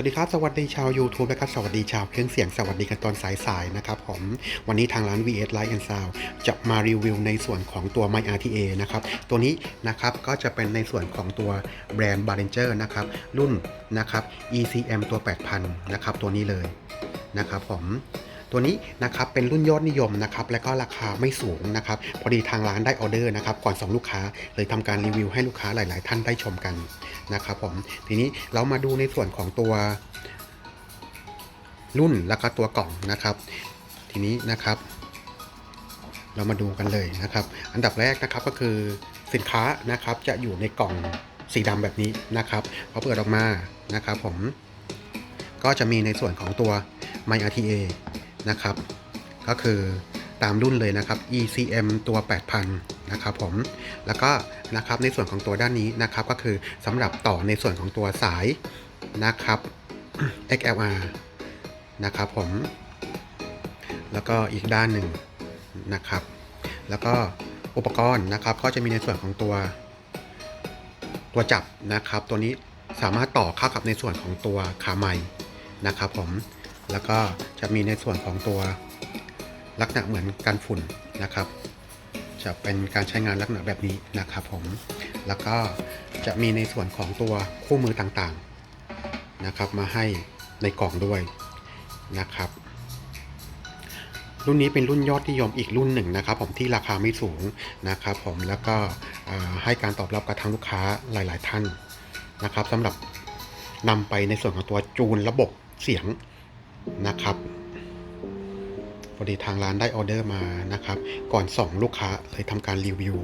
วัสดีครับ สวัสดีชาว YouTube นะครับ สวัสดีชาวเครื่องเสียง สวัสดีกันตอนสายๆนะครับผม วันนี้ทางร้าน VS Light and Sound จะมารีวิวในส่วนของตัว My RTA นะครับ ตัวนี้นะครับก็จะเป็นในส่วนของตัวแบรนด์ b a r e n g e r นะครับ รุ่นนะครับ ECM ตัว 8,000 นะครับ ตัวนี้เลยนะครับผม ตัวนี้นะครับเป็นรุ่นยอดนิยมนะครับและก็ราคาไม่สูงนะครับพอดีทางร้านได้ออเดอร์นะครับก่อนส่งลูกค้าเลยทำการรีวิวให้ลูกค้าหลาย ๆ ท่านได้ชมกันนะครับผมทีนี้เรามาดูในส่วนของตัวรุ่นแล้วก็ตัวกล่องนะครับ ทีนี้นะครับ เรามาดูกันเลยนะครับ อันดับแรกนะครับก็คือสินค้านะครับจะอยู่ในกล่องสีดำแบบนี้นะครับพอเปิดออกมานะครับผมก็จะมีในส่วนของตัว My RTA นะครับ ก็คือตามรุ่นเลยนะครับ ECM ตัว 8,000 นะครับผม แล้วก็นะครับในส่วนของตัวด้านนี้นะครับ ก็คือสำหรับต่อในส่วนของตัวสายนะครับ XLR นะครับผม แล้วก็อีกด้านหนึ่งนะครับ แล้วก็อุปกรณ์นะครับ ก็จะมีในส่วนของตัว ตัวจับนะครับ ตัวนี้สามารถต่อเข้ากับในส่วนของตัวขาไม้นะครับผม แล้วก็จะมีในส่วนของตัวลักษณะเหมือนกันฝุ่นนะครับ จะเป็นการใช้งานลักษณะแบบนี้นะครับผม แล้วก็จะมีในส่วนของตัวคู่มือต่างๆนะครับมาให้ในกล่องด้วยนะครับ รุ่นนี้เป็นรุ่นยอดนิยมอีกรุ่นหนึ่งนะครับ ผมที่ราคาไม่สูงนะครับ ผมแล้วก็ให้การตอบรับกับทางลูกค้าหลาย ๆ ท่านนะครับสำหรับนำไปในส่วนของตัวจูนระบบเสียง นะครับพอดีทางร้านได้ออเดอร์มานะครับ ก่อนส่งลูกค้าเลยทำการรีวิว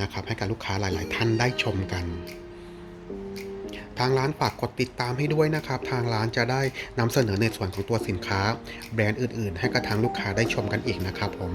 นะครับ ให้กับลูกค้าหลาย ๆ ท่านได้ชมกัน ทางร้านฝากกดติดตามให้ด้วยนะครับ ทางร้านจะได้นำเสนอในส่วนของตัวสินค้า แบรนด์อื่น ๆ ให้กับทางลูกค้าได้ชมกันอีกนะครับผม